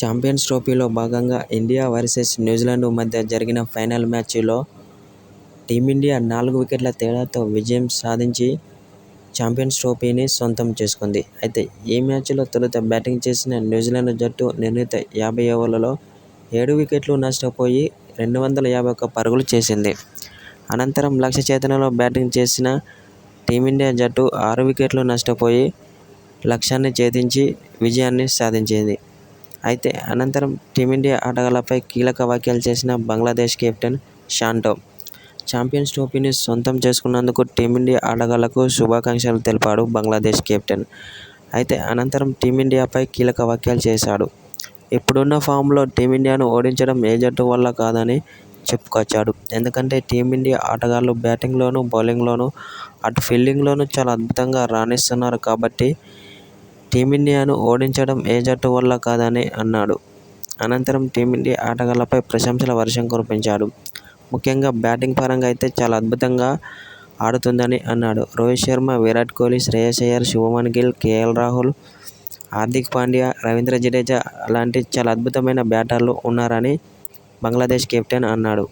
Champions ట్రోఫీలో భాగంగా India versus New Zealand మధ్య జరిగిన ఫైనల్ మ్యాచ్లో టీమిండియా నాలుగు వికెట్ల తేడాతో విజయం సాధించి ఛాంపియన్స్ ట్రోఫీని సొంతం చేసుకుంది. అయితే ఈ మ్యాచ్లో తొలుత బ్యాటింగ్ చేసిన న్యూజిలాండ్ జట్టు నిర్ణీత యాభై ఓవర్లలో ఏడు వికెట్లు నష్టపోయి రెండు వందల యాభై ఒక్క పరుగులు చేసింది. అనంతరం లక్ష్య చేతనలో బ్యాటింగ్ చేసిన టీమిండియా జట్టు ఆరు వికెట్లు నష్టపోయి లక్ష్యాన్ని ఛేదించి విజయాన్ని సాధించింది. అయితే అనంతరం టీమిండియా ఆటగాళ్ళపై కీలక వ్యాఖ్యలు చేసిన బంగ్లాదేశ్ కెప్టెన్ షాంటో, ఛాంపియన్స్ ట్రోఫీని సొంతం చేసుకున్నందుకు టీమిండియా ఆటగాళ్ళకు శుభాకాంక్షలు తెలిపాడు బంగ్లాదేశ్ కెప్టెన్. అయితే అనంతరం టీమిండియాపై కీలక వ్యాఖ్యలు చేశాడు. ఇప్పుడున్న ఫామ్లో టీమిండియాను ఓడించడం ఏ జట్టు వల్ల కాదని చెప్పుకొచ్చాడు. ఎందుకంటే టీమిండియా ఆటగాళ్ళు బ్యాటింగ్లోనూ, బౌలింగ్లోనూ, అటు ఫీల్డింగ్లోనూ చాలా అద్భుతంగా రాణిస్తున్నారు కాబట్టి టీమిండియాను ఓడించడం ఏ జట్టు వల్ల కాదని అన్నాడు. అనంతరం టీమిండియా ఆటగాళ్ళపై ప్రశంసల వర్షం కురిపించాడు. ముఖ్యంగా బ్యాటింగ్ పరంగా అయితే చాలా అద్భుతంగా ఆడుతుందని అన్నాడు. రోహిత్ శర్మ, విరాట్ కోహ్లీ, శ్రేయస్ అయ్యర్, శుభ్మన్ గిల్, కేఎల్ రాహుల్, హార్దిక్ పాండ్యా, రవీంద్ర జడేజా లాంటి చాలా అద్భుతమైన బ్యాటర్లు ఉన్నారని బంగ్లాదేశ్ కెప్టెన్ అన్నాడు.